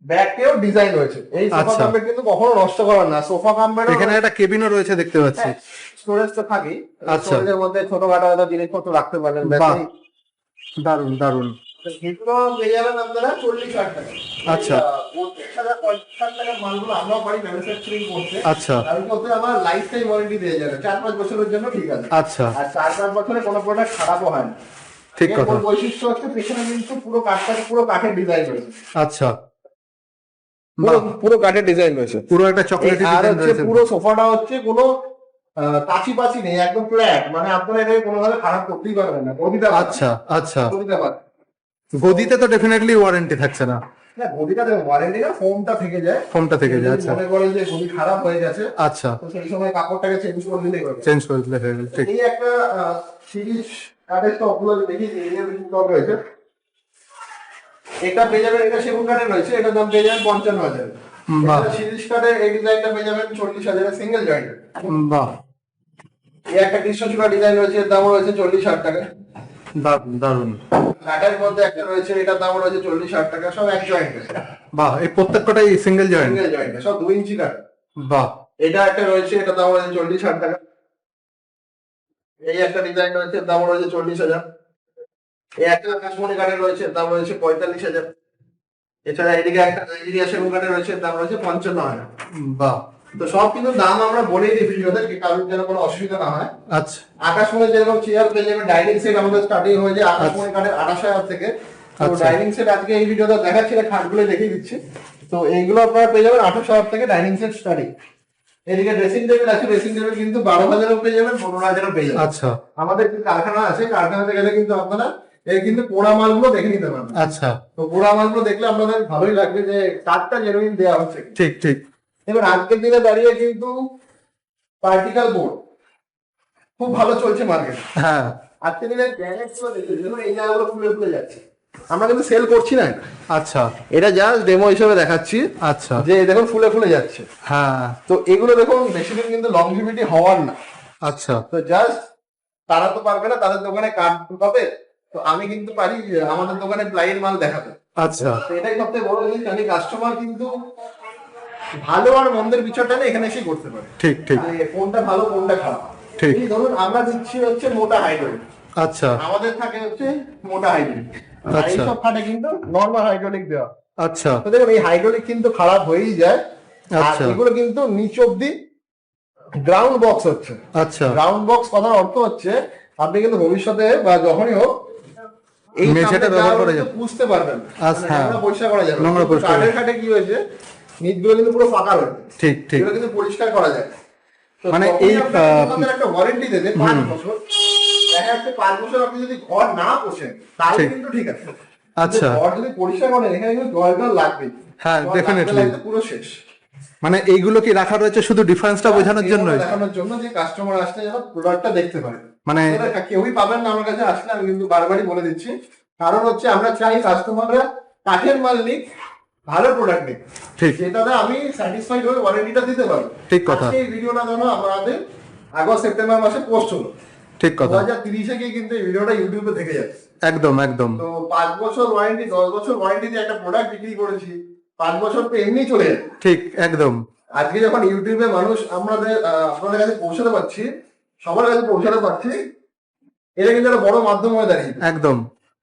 ব্যাকেও ডিজাইন রয়েছে। এই সোফা আচ্ছা। কিন্তু কখনো নষ্ট করার না। সোফা এখানে একটা কেবিনও রয়েছে দেখতে পাচ্ছি। স্টোরেজ তো থাকেই। আচ্ছা। স্টোরেজের মধ্যে ছোটখাটো হয়তো জিনিসপত্র রাখতে পারবেন দারুণ দারুণ আচ্ছা। আচ্ছা। আমার লাইফ টাইম ওয়ারেন্টি দিয়ে যাবে। চার পাঁচ বছরের জন্য ঠিক আছে। আচ্ছা। আর চার পাঁচ বছরে কোনো প্রোডাক্ট খারাপও হয় না। ঠিক কথা। বৈশিষ্ট্য হচ্ছে পেছনে কিন্তু পুরো কাঠটা পুরো কাঠের ডিজাইন রয়েছে। আচ্ছা। পুরো পুরো কাঠের ডিজাইন রয়েছে। পুরো একটা চকলেট এই আর হচ্ছে পুরো সোফাটা হচ্ছে কোনো কাছি পাচি নেই একদম ফ্ল্যাট মানে আপনারা এটাকে কোনোভাবে খারাপ করতেই পারবেন না। গদিটা আচ্ছা আচ্ছা। পাবেন গদিতে তো ডেফিনেটলি ওয়ারেন্টি থাকছে না। হ্যাঁ গদিটা ওয়ারেন্টি না ফোমটা থেকে যায়। থেকে যায় আচ্ছা। মনে করেন যে গদি খারাপ হয়ে গেছে আচ্ছা। তো সেই সময় কাপড়টাকে চেঞ্জ করে দিলেই চেঞ্জ করে দিলে হয়ে গেল ঠিক। এই একটা সিরিজ কাঠের দেখি এরিয়া বেশি টপ রয়েছে। এটা পেয়ে যাবেন এটা সেগুন কাঠের রয়েছে এটার দাম পেয়ে যাবেন পঞ্চান্ন হাজার সিরিজ কাঠের এই ডিজাইনটা পেয়ে যাবেন চল্লিশ হাজারের সিঙ্গেল জয়েন্টের বাহ। এই একটা কৃষ্ণচূড়া ডিজাইন রয়েছে এর দাম রয়েছে চল্লিশ হাজার টাকা। দারুণ দারুণ মধ্যে একটা রয়েছে এটার দাম রয়েছে চল্লিশ হাজার টাকা সব এক জয়েন্টের বাহ এই প্রত্যেকটাই সিঙ্গেল জয়েন্ট সিঙ্গেল সব দুই ইঞ্চি কাঠ বাহ। এটা একটা রয়েছে এটার দাম রয়েছে চল্লিশ হাজার টাকা। এই একটা ডিজাইন রয়েছে দাম রয়েছে চল্লিশ হাজার। এই একটা আকাশমণি কাঠের রয়েছে দাম রয়েছে পঁয়তাল্লিশ হাজার। এছাড়া এদিকে একটা নাইজেরিয়া সেগুন কাঠের রয়েছে দাম রয়েছে পঞ্চান্ন হাজার। বাহ। তো সব কিন্তু দাম আমরা বলেই দিই ভিডিওতে কারোর যেন কোনো অসুবিধা না হয়। আচ্ছা। আকাশমণি যেরকম চেয়ার পেয়ে যাবে ডাইনিং সেট আমাদের স্টার্টিং হয়ে যায় আকাশমণি কাঠের আঠাশ হাজার থেকে। তো আচ্ছা। ডাইনিং সেট আজকে এই ভিডিওতে দেখাচ্ছি না খাটগুলো দেখিয়ে দিচ্ছি। তো এইগুলো আপনারা পেয়ে যাবেন আঠাশ হাজার থেকে ডাইনিং সেট স্টার্টিং এদিকে ড্রেসিং টেবিল আছে ড্রেসিং টেবিল কিন্তু বারো হাজারও পেয়ে যাবেন পনেরো হাজারও পেয়ে যাবেন। আচ্ছা। আমাদের কারখানা আছে কারখানাতে গেলে কিন্তু আপনারা এই কিন্তু পোড়া মালগুলো দেখে নিতে পারবেন। আচ্ছা। তো পোড়া মালগুলো দেখলে আপনাদের ভালোই লাগবে যে কাঠটা জেনুইন দেওয়া হচ্ছে। ঠিক ঠিক। এবার আজকের দিনে দাঁড়িয়ে কিন্তু পার্টিকেল বোর্ড খুব ভালো চলছে মার্কেট হ্যাঁ। আজকের দিনে এই জায়গাগুলো ফুলে ফুলে যাচ্ছে। আমরা কিন্তু সেল করছি না। আচ্ছা। এটা জাস্ট ডেমো হিসেবে দেখাচ্ছি। আচ্ছা। যে দেখুন ফুলে ফুলে যাচ্ছে। হ্যাঁ। তো এগুলো দেখুন বেশি দিন কিন্তু লংজিভিটি হওয়ার না। আচ্ছা। তো জাস্ট তারা তো পারবে না তাদের দোকানে কাঠ পাবে। তো আমি কিন্তু পারি যে আমাদের দোকানে প্লাইয়ের মাল দেখাতে। আচ্ছা। এটাই সবথেকে বড় জিনিস। জানি কাস্টমার কিন্তু ভালো আর মন্দের বিচারটা না এখানে এসে করতে পারে। ঠিক ঠিক। কোনটা ভালো কোনটা খারাপ। ঠিক। ধরুন আমরা দিচ্ছি হচ্ছে মোটা হাইড্রোলিক। আচ্ছা। আমাদের থাকে হচ্ছে মোটা হাইড্রোলিক। আর আচ্ছা। এইসব খাটে কিন্তু নর্মাল হাইড্রোলিক দেওয়া। আচ্ছা। তো দেখুন এই হাইড্রোলিক কিন্তু খারাপ হয়েই যায়। আচ্ছা। এগুলো কিন্তু নিচ অব্দি গ্রাউন্ড বক্স হচ্ছে। আচ্ছা। গ্রাউন্ড বক্স কথার অর্থ হচ্ছে আপনি কিন্তু ভবিষ্যতে বা যখনই হোক এই মেঝেটা ব্যবহার করা যাবে। বুঝতে পারবেন। আচ্ছা, মানে হ্যাঁ। নোংরা পরিষ্কার করা যাবে নোংরা পরিষ্কার। কাঠের খাটে কি হয়েছে? নিচগুলো কিন্তু পুরো ফাঁকা রয়েছে ঠিক ঠিক। কিন্তু পরিষ্কার করা যায়। মানে এই, একটা ওয়ারেন্টি দেবে পাঁচ বছর। দেখা যাচ্ছে পাঁচ বছর আপনি যদি ঘর না পোষেন তাহলে কিন্তু ঠিক আছে। আচ্ছা। ঘর যদি পরিষ্কার করেন এখানে কিন্তু জল জল লাগবে হ্যাঁ, definitely। পুরো শেষ। মানে এইগুলো কি রাখা রয়েছে শুধু ডিফারেন্সটা বোঝানোর এইগুলো জন্যই? দেখানোর জন্য যে কাস্টমার আসলে যেন প্রোডাক্টটা দেখতে পারে। মানে কেউই পাবেন না আমার কাছে আসলে আমি কিন্তু বারবারই বলে দিচ্ছি। কারণ হচ্ছে আমরা চাই কাস্টমাররা কাঠের মাল নিক ভালো প্রোডাক্ট নিক ঠিক। যেটাতে আমি স্যাটিসফাইড হয়ে ওয়ারেন্টিটা দিতে পারব। ঠিক কথা। এই ভিডিওটা যেন আমাদের আগস্ট সেপ্টেম্বর মাসে পোস্ট হলো। ঠিক কথা। হাজার তিরিশে গিয়ে কিন্তু এই ভিডিওটা ইউটিউবে থেকে যাচ্ছে। একদম একদম। তো পাঁচ বছর ওয়ারেন্টি দশ বছর ওয়ারেন্টি দিয়ে একটা প্রোডাক্ট বিক্রি করেছি। পাঁচ বছর তো এমনি চলে যাবে ঠিক একদম। আজকে যখন ইউটিউবে মানুষ আমাদের আপনাদের কাছে পৌঁছাতে পারছি সবার কাছে পৌঁছাতে পারছি এটা কিন্তু একটা বড় মাধ্যম হয়ে দাঁড়িয়ে একদম।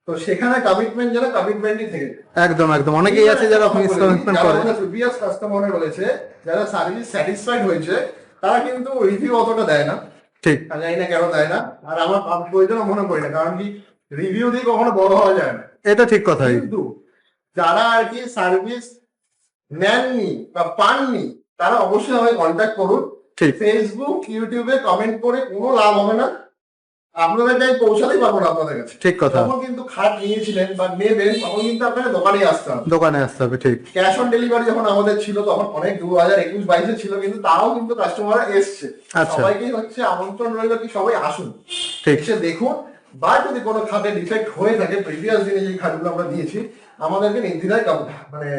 তো সেখানে কমিটমেন্ট যেন কমিটমেন্টই থেকে একদম একদম। অনেকেই আছে যারা মিসকমিটমেন্ট করে। প্রিভিয়াস কাস্টমার রয়েছে যারা সার্ভিস স্যাটিসফাইড হয়েছে তারা কিন্তু রিভিউ অতটা দেয় না। ঠিক। জানি না কেন দেয় না। আর আমার প্রয়োজনও মনে করি না কারণ কি রিভিউ দিয়ে কখনো বড় হওয়া যায় না। এটা ঠিক কথাই। কিন্তু যারা আর কি সার্ভিস নেননি বা পাননি তারা অবশ্যই আমাকে কন্ট্যাক্ট করুন। ফেসবুক ইউটিউবে কমেন্ট করে কোনো লাভ হবে না। আপনাদের পৌঁছাতেই পারব না আপনাদের কাছে। ঠিক কথা। যখন কিন্তু খাট নিয়েছিলেন বা নেবেন তখন কিন্তু আপনাকে দোকানে আসতে হবে। দোকানে আসতে হবে ঠিক। ক্যাশ অন ডেলিভারি যখন আমাদের ছিল তখন অনেক দু হাজার একুশ বাইশে ছিল কিন্তু তাও কিন্তু কাস্টমাররা এসছে। আচ্ছা। সবাইকে হচ্ছে আমন্ত্রণ রইল কি সবাই আসুন। ঠিক। দেখুন বা যদি কোনো খাতে ডিফেক্ট হয়ে থাকে প্রিভিয়াস দিনে যে খাটগুলো আমরা দিয়েছি আমাদেরকে নির্দ্বিধায় মানে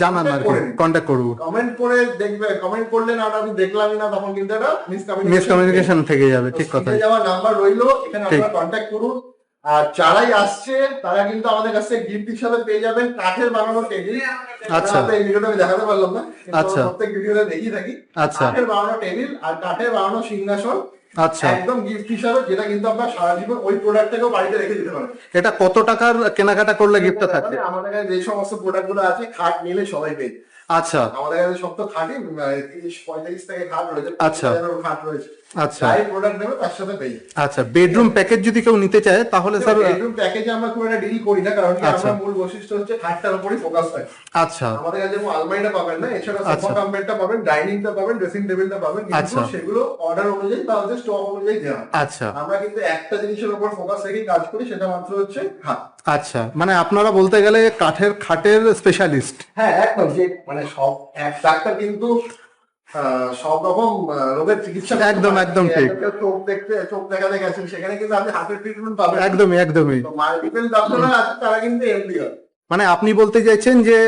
জানান আর কন্ট্যাক্ট করব। কমেন্ট করে দেখবে কমেন্ট করলেন আর আমি দেখলামই না তখন কিন্তু মিসকমিউনিকেশন মিসকমিউনিকেশন থেকে যাবে ঠিক কথাই যাওয়ার নাম্বার রইল এখানে আপনারা কন্ট্যাক্ট করুন। আর যারাই আসছে তারা কিন্তু আমাদের কাছে গিফট হিসাবে পেয়ে যাবেন কাঠের বানানো টেবিল আচ্ছা। এই ভিডিওটা আমি দেখাতে পারলাম না আচ্ছা। প্রত্যেক ভিডিওতে দেখিয়ে থাকি। আচ্ছা। কাঠের বানানো টেবিল আর কাঠের বানানো সিংহাসন। আচ্ছা। একদম গিফট হিসাবে যেটা কিন্তু আমরা সারা জীবন ওই প্রোডাক্টটাকেও বাড়িতে রেখে দিতে পারেন। এটা কত টাকার কেনাকাটা করলে গিফটটা থাকবে? আমাদের কাছে যে সমস্ত প্রোডাক্টগুলো আছে খাট নিলে সবাই পেয়ে আচ্ছা। আমাদের কাছে সব তো খাটই তিরিশ পঁয়তাল্লিশ থেকে খাট রয়েছে আচ্ছা। খাট রয়েছে। আচ্ছা। যাই প্রোডাক্ট নেবে তার সাথে পেয়ে আচ্ছা বেডরুম প্যাকেজ যদি কেউ নিতে চায় তাহলে স্যার বেডরুম প্যাকেজে আমরা খুব একটা ডিল করি না কারণ আচ্ছা। আমরা মূল বৈশিষ্ট্য হচ্ছে খাটটার উপরই ফোকাস থাকে। আচ্ছা। আমাদের কাছে যেমন আলমারিটা পাবেন না এছাড়া আচ্ছা। সোফা কাম্পেটটা পাবেন ডাইনিংটা পাবেন ড্রেসিং টেবিলটা পাবেন কিন্তু আচ্ছা। সেগুলো অর্ডার অনুযায়ী বা হচ্ছে স্টক অনুযায়ী দেওয়া আচ্ছা। আমরা কিন্তু একটা জিনিসের উপর ফোকাস রেখেই কাজ করি সেটা মাত্র হচ্ছে খাট। আচ্ছা মানে আপনারা বলতে গেলে কাঠের খাটের স্পেশালিস্ট হ্যাঁ একদম যে মানে সব এক ডাক্তার কিন্তু সব রকম রোগের চিকিৎসা একদম, একদম ঠিক। চোখ দেখতে চোখ দেখাতে গেছেন সেখানে কিন্তু আপনি হাতের ট্রিটমেন্ট পাবেন। একদমই একদমই। মাল্টিপল ডাক্তাররা আছে তারা কিন্তু হয়। মানে আপনি বলতে চাইছেন যে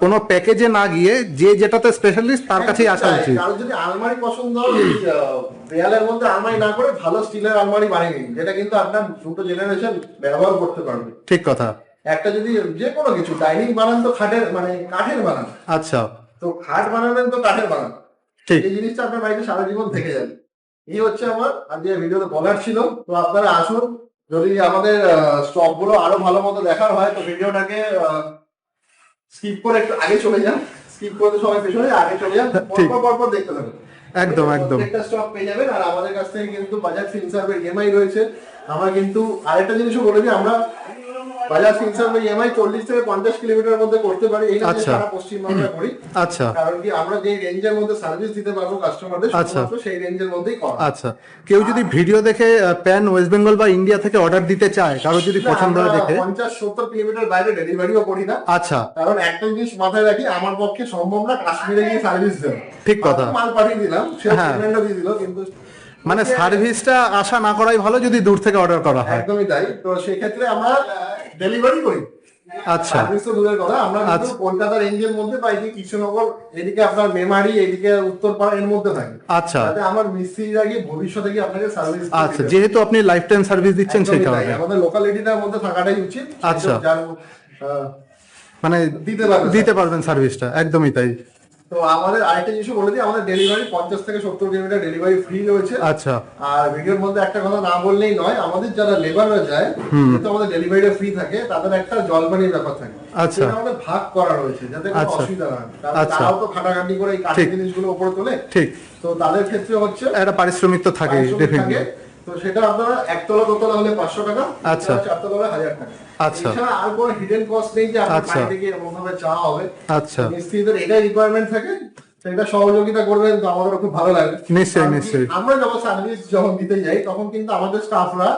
কোনো প্যাকেজে না গিয়ে যে যেটাতে স্পেশালিস্ট তার কাছেই আসা উচিত। কারণ যদি আলমারি পছন্দ হয় দেয়ালের মধ্যে আলমারি না করে ভালো স্টিলের আলমারি বানিয়ে নিন যেটা কিন্তু আপনার দুটো জেনারেশন ব্যবহার করতে পারবে। ঠিক কথা। একটা যদি যে কোনো কিছু ডাইনিং বানান তো খাটের মানে কাঠের বানান। আচ্ছা। তো খাট বানাবেন তো কাঠের বানান। এই জিনিসটা আপনার বাড়িতে সারা জীবন থেকে যাবে। এই হচ্ছে আমার আজকে ভিডিওতে বলার ছিল তো আপনারা আসুন। যদি আমাদের স্টকগুলো আরও ভালো মতো দেখার হয় তো ভিডিওটাকে স্কিপ করে একটু আগে চলে যান। স্কিপ করতে সবাই পেছনে আগে চলে যান। পরপর পরপর দেখতে থাকুন। একদম একদম। প্রত্যেকটা স্টক পেয়ে যাবেন আর আমাদের কাছ থেকে কিন্তু বাজাজ ফিনসার্ভের ইএমআই রয়েছে। আমরা কিন্তু আরেকটা জিনিসও বলে দিই আমরা বাজাজ ফিনসার্ভের ইএমআই চল্লিশ থেকে পঞ্চাশ কিলোমিটারের মধ্যে করতে পারি এই যে আচ্ছা। সারা করি আচ্ছা কারণ কি আমরা যে রেঞ্জের মধ্যে সার্ভিস দিতে পারব কাস্টমারদের আচ্ছা। সেই রেঞ্জের মধ্যেই করা আচ্ছা কেউ যদি ভিডিও দেখে প্যান ওয়েস্ট বেঙ্গল বা ইন্ডিয়া থেকে অর্ডার দিতে চায় কারও যদি পছন্দ হয় দেখে পঞ্চাশ সত্তর কিলোমিটার বাইরে ডেলিভারিও করি না আচ্ছা কারণ একটা জিনিস মাথায় রাখি আমার পক্ষে সম্ভব না কাশ্মীরে গিয়ে সার্ভিস দেওয়া ঠিক কথা। মাল পাঠিয়ে দিলাম সে হ্যাঁ। পেমেন্টও দিয়ে দিল কিন্তু মানে সার্ভিসটা আশা না করাই ভালো যদি দূর থেকে অর্ডার করা হয়। একদমই তাই। তো সেক্ষেত্রে আমরা ডেলিভারি করি। আচ্ছা। সার্ভিস তো দূরের কথা। আমরা কিন্তু আচ্ছা। কলকাতা রেঞ্জের মধ্যে পাই যে কৃষ্ণনগর এদিকে আপনার মেমারি এদিকে উত্তরপাড়া এর মধ্যে থাকে। আচ্ছা। যাতে আমার মিস্ত্রিরা গিয়ে ভবিষ্যতে গিয়ে আপনাকে সার্ভিস আচ্ছা যেহেতু আপনি লাইফ টাইম সার্ভিস দিচ্ছেন সেই। কারণে আমাদের লোকালিটিটার মধ্যে থাকাটাই উচিত। আচ্ছা। মানে দিতে পারবেন সার্ভিসটা একদমই তাই। তো আমাদের আরেকটা জিনিস বলে দিই আমাদের ডেলিভারি পঞ্চাশ থেকে সত্তর কিলোমিটার ডেলিভারি ফ্রি রয়েছে আচ্ছা আর ভিডিওর মধ্যে একটা কথা না বললেই নয় আমাদের যারা লেবাররা যায় যেহেতু আমাদের ডেলিভারিটা ফ্রি থাকে তাদের একটা জলপানির ব্যাপার থাকে আচ্ছা। আমাদের ভাগ করা রয়েছে যাতে কোনো আচ্ছা। অসুবিধা না হয় আচ্ছা। তারাও তো খাটাখাটি করে এই কাঠের। জিনিসগুলো উপরে তোলে ঠিক তো তাদের ক্ষেত্রে হচ্ছে একটা পারিশ্রমিক তো ডেফিনেটলি থাকে। তো সেটা আপনারা একতলা দোতলা হলে পাঁচশো টাকা আচ্ছা। চারতলা হলে হাজার টাকা আচ্ছা। আর কোনো হিডেন কস্ট নেই যে আপনার আচ্ছা। থেকে এরকম ভাবে চাওয়া হবে। আচ্ছা। মিস্ত্রিদের এটাই রিকোয়ারমেন্ট থাকে সেটা সহযোগিতা করবেন তো আমাদেরও খুব ভালো লাগে। নিশ্চয়ই, নিশ্চয়ই। আমরা যখন সার্ভিস যখন দিতে যাই তখন কিন্তু আমাদের স্টাফরা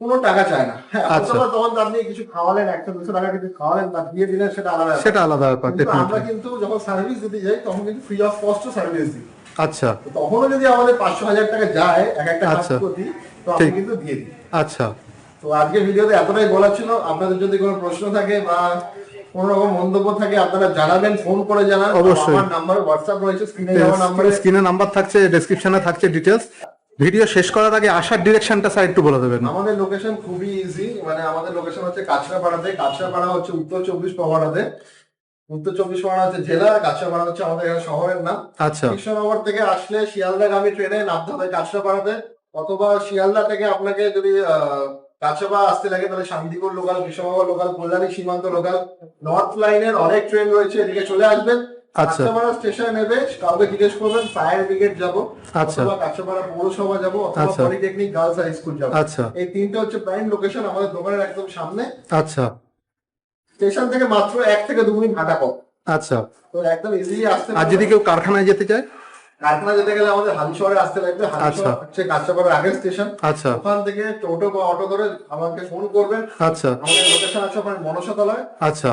কোনো টাকা চায় না। হ্যাঁ আচ্ছা। তখন আপনি কিছু খাওয়ালেন একশো দুশো টাকা কিছু খাওয়ালেন দিয়ে দিলেন সেটা আলাদা সেটা আলাদা ব্যাপার আমরা কিন্তু যখন সার্ভিস দিতে যাই তখন কিন্তু ফ্রি অফ কস্ট সার্ভিস দিই। আচ্ছা। তখনও যদি আমাদের পাঁচশো হাজার টাকা যায় এক একটা কাজ। প্রতি তো আমি কিন্তু দিয়ে দিই। আচ্ছা। তো আজকে ভিডিওতে এতটাই বলার ছিল। আপনাদের যদি কোনো প্রশ্ন থাকে বা কোনো রকম মন্তব্য থাকে আপনারা জানাবেন ফোন করে জানান। অবশ্যই। আমার নাম্বার হোয়াটসঅ্যাপ রয়েছে স্ক্রিনে যাওয়া নাম্বারে স্ক্রিনে নাম্বার থাকছে ডেসক্রিপশনে থাকছে ডিটেলস ভিডিও শেষ করার আগে আসার ডিরেকশনটা স্যার একটু বলে দেবেন। আমাদের লোকেশন খুবই ইজি মানে আমাদের লোকেশন হচ্ছে কাছড়াপাড়াতে। কাছড়াপাড়া হচ্ছে উত্তর চব্বিশ পরগনাতে। উত্তর চব্বিশ পরগনা হচ্ছে জেলা কাছড়াপাড়া হচ্ছে আমাদের এখানে শহরের নাম। আচ্ছা। কৃষ্ণনগর থেকে আসলে শিয়ালদাগামী ট্রেনে নামতে হবে কাছড়াপাড়াতে। অথবা শিয়ালদা থেকে আপনাকে যদি আহ, কাছাপা আসতে লাগে তাহলে Shantipur local Krishnanagar local Kalyani Simanta local north লাইনের অনেক ট্রেন রয়েছে এদিকে চলে আসবেন আচ্ছা। কাছাপাড়া স্টেশনে নেবে কাউকে জিজ্ঞেস করবেন ফায়ার ব্রিগেড যাব আচ্ছা। অথবা কাছাপাড়া পৌরসভা যাব অথবা। পলিটেকনিক গার্লস হাই স্কুল যাব আচ্ছা এই তিনটে হচ্ছে প্রাইম লোকেশন আমাদের দোকানের একদম সামনে আচ্ছা স্টেশন থেকে মাত্র এক থেকে দু মিনিট হাঁটা পথ আচ্ছা তো একদম ইজিলি আসতে আর। যদি কেউ কারখানায় যেতে চায় কারখানা যেতে গেলে আমাদের হালিশহরে আসতে লাগবে। আচ্ছা। হালিশহর হচ্ছে কাঁচাপাড়ার আগের স্টেশন। আচ্ছা। ওখান থেকে টোটো বা অটো ধরে আমাকে ফোন করবেন। আচ্ছা। আমাদের লোকেশন আছে ওখানে মনসাতলায় আচ্ছা।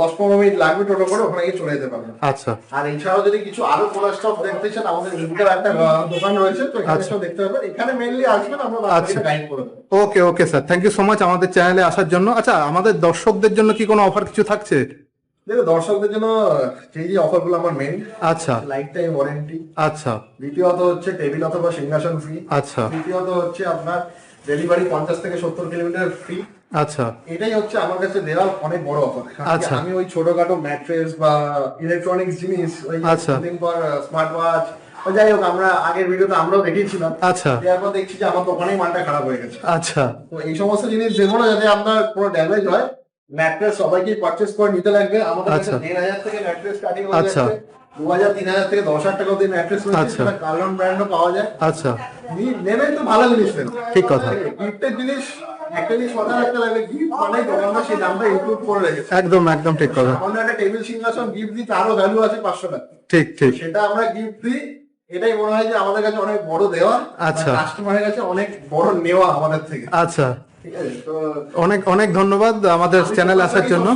দশ পনেরো মিনিট লাগবে টোটো করে ওখানে গিয়ে চলে যেতে পারবেন। আচ্ছা। আর এছাড়াও যদি কিছু আরও কোনো স্টক দেখতে চান আমাদের ইন্ডিয়ার একটা দোকান রয়েছে তো এখানে আচ্ছা। দেখতে পারবেন। এখানে মেনলি আসবেন আমরা আচ্ছা। গাইড করে দেবো। Okay okay sir thank you so much আমাদের চ্যানেলে আসার জন্য। আচ্ছা আমাদের দর্শকদের জন্য কি কোনো অফার কিছু থাকছে? দেখো দর্শকদের জন্য যেই যে অফারগুলো আমার মেন আচ্ছা। লাইফ টাইম ওয়ারেন্টি আচ্ছা। দ্বিতীয়ত হচ্ছে টেবিল অথবা সিংহাসন ফ্রি আচ্ছা। তৃতীয়ত হচ্ছে আপনার ডেলিভারি পঞ্চাশ থেকে সত্তর কিলোমিটার ফ্রি আচ্ছা। এটাই হচ্ছে আমার কাছে দেওয়া অনেক বড় অফার আচ্ছা। আমি ওই ছোটখাটো ম্যাট্রেস বা ইলেকট্রনিক্স জিনিস ওই আচ্ছা। দিন পর স্মার্ট ওয়াচ যাই হোক আমরা আগের ভিডিওতে আমরাও দেখিয়েছিলাম। আচ্ছা। এরপর দেখছি যে আমার দোকানেই মালটা খারাপ হয়ে গেছে। আচ্ছা। তো এই সমস্ত জিনিস দেবো না যাতে আপনার কোনো ড্যামেজ হয় ম্যাট্রেস সবাইকে পারচেস করে নিতে লাগবে। আমাদের কাছে আচ্ছা। দেড় হাজার থেকে ম্যাট্রেস স্টার্টিং হয়ে আচ্ছা। যাচ্ছে। দু হাজার তিন হাজার থেকে দশ হাজার টাকা অব্দি ম্যাট্রেস রয়েছে। কার্লন ব্র্যান্ডও পাওয়া যায়। আচ্ছা। নেবেন তো ভালো জিনিস নেবেন। ঠিক কথা। গিফটের জিনিস একটা জিনিস মাথায় রাখতে লাগবে গিফট মানে দোকানদার সেই দামটা ইনক্লুড করে রেখেছে। একদম একদম ঠিক কথা। আমাদের একটা টেবিল সিংহাসন গিফট দিই তারও ভ্যালু আছে পাঁচশো টাকা। ঠিক ঠিক। সেটা আমরা গিফট দিই। এটাই মনে হয় যে আমাদের কাছে অনেক বড় দেওয়া। আচ্ছা। কাস্টমারের কাছে অনেক বড় নেওয়া আমাদের থেকে। আচ্ছা। অনেক অনেক ধন্যবাদ আমাদের চ্যানেলে আসার জন্য।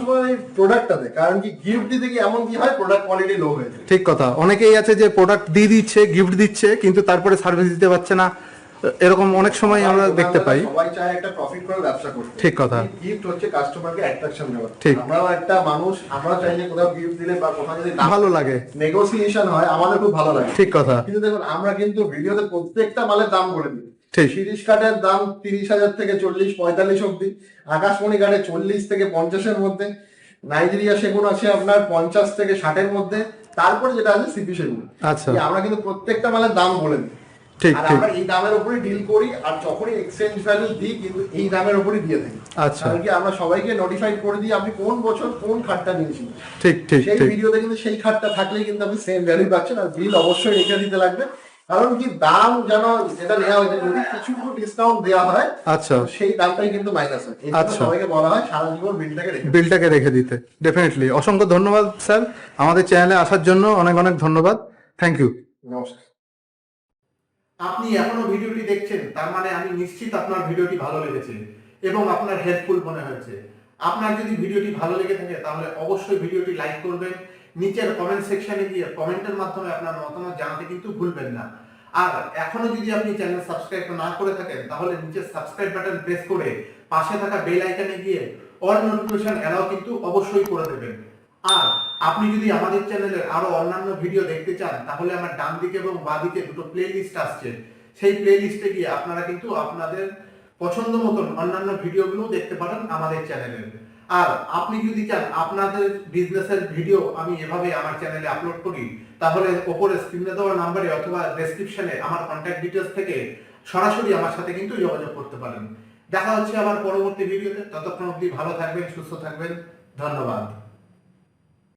প্রোডাক্টটাতে কারণ কি গিফট দিতে কি এমন কি হয় প্রোডাক্ট কোয়ালিটি লো হয়ে যায়। ঠিক কথা। অনেকেই আছে যে প্রোডাক্ট দিয়ে দিচ্ছে গিফট দিচ্ছে কিন্তু তারপরে সার্ভিস দিতে পারছে না। এরকম অনেক সময় আমরা দেখতে পাই। সবাই চায় একটা প্রফিট করে ব্যবসা করতে। ঠিক কথা। গিফট হচ্ছে কাস্টমারকে অ্যাট্রাকশন দেওয়া ঠিক। আমরাও একটা মানুষ আমরা কোথাও গিফট দিলে বা কোথাও যদি ভালো লাগে। নেগোসিয়েশন হয় আমাদের খুব ভালো লাগে। ঠিক কথা। কিন্তু দেখুন আমরা কিন্তু ভিডিওতে প্রত্যেকটা মালের দাম বলে দিই। শিরিশ কাঠের দাম তিরিশ হাজার থেকে চল্লিশ পঁয়তাল্লিশ অব্দি আকাশমণি কাঠের চল্লিশ থেকে পঞ্চাশের মধ্যে। নাইজেরিয়া সেগুন আছে আপনার পঞ্চাশ থেকে ষাটের মধ্যে। তারপরে যেটা আছে সিপি সেগুন। আচ্ছা। এই আমরা কিন্তু প্রত্যেকটা মালের দাম বলে দিই। ঠিক ঠিক। এই দামের উপরই ডিল করি আর যখনই এক্সচেঞ্জ ভ্যালু দিই কিন্তু এই দামের উপরই দিয়ে থাকি আচ্ছা। কারণ কি আমরা সবাইকে নোটিফাইড করে দিই আপনি কোন বছর কোন খাটটা নিয়েছেন। ঠিক ঠিক সেই ভিডিওতে কিন্তু সেই খাটটা থাকলেই কিন্তু আপনি সেম ভ্যালু পাচ্ছেন আর বিল অবশ্যই রেখে দিতে লাগবে। কারণ কি দাম যেন যেটা নেওয়া হয়েছে যদি কিছু ডিসকাউন্ট দেওয়া হয় আচ্ছা। সেই দামটাই কিন্তু মাইনাস হয়। আচ্ছা। সবাইকে বলা হয় সারা জীবন বিলটাকে রেখে বিলটাকে রেখে দিতে। ডেফিনেটলি অসংখ্য ধন্যবাদ স্যার। আমাদের চ্যানেলে আসার জন্য অনেক অনেক ধন্যবাদ। থ্যাংক ইউ নমস্কার। আপনি এখনও ভিডিওটি দেখছেন তার মানে আমি নিশ্চিত আপনার ভিডিওটি ভালো লেগেছে এবং আপনার হেল্পফুল মনে হয়েছে। আপনার যদি ভিডিওটি ভালো লেগে থাকে তাহলে অবশ্যই ভিডিওটি লাইক করবেন নিচের কমেন্ট সেকশনে গিয়ে কমেন্টের মাধ্যমে আপনার মতামত জানাতে কিন্তু ভুলবেন না। আর এখনও যদি আপনি চ্যানেল সাবস্ক্রাইব না করে থাকেন, তাহলে নিচে সাবস্ক্রাইব বাটন প্রেস করে পাশে থাকা বেল আইকনে গিয়ে অল নোটিফিকেশন এলাও কিন্তু অবশ্যই করে দেবেন। আর আপনি যদি আমাদের চ্যানেলের আরও অন্যান্য ভিডিও দেখতে চান, তাহলে আমার ডান দিকে এবং বাঁ দিকে দুটো প্লে লিস্ট আসছে। সেই প্লে লিস্টে গিয়ে আপনারা কিন্তু আপনাদের পছন্দ মতন অন্যান্য ভিডিওগুলো দেখতে পারেন আমাদের চ্যানেলের আর আপনি যদি চান আপনাদের বিজনেসের ভিডিও আমি এভাবে আমার চ্যানেলে আপলোড করি, তাহলে ওপরে স্ক্রিনে দেওয়া নাম্বারে অথবা ডেসক্রিপশনে আমার কন্ট্যাক্ট ডিটেলস থেকে সরাসরি আমার সাথে কিন্তু যোগাযোগ করতে পারেন। দেখা হচ্ছে আমার পরবর্তী ভিডিওতে ততক্ষণ অবধি ভালো থাকবেন, সুস্থ থাকবেন। ধন্যবাদ।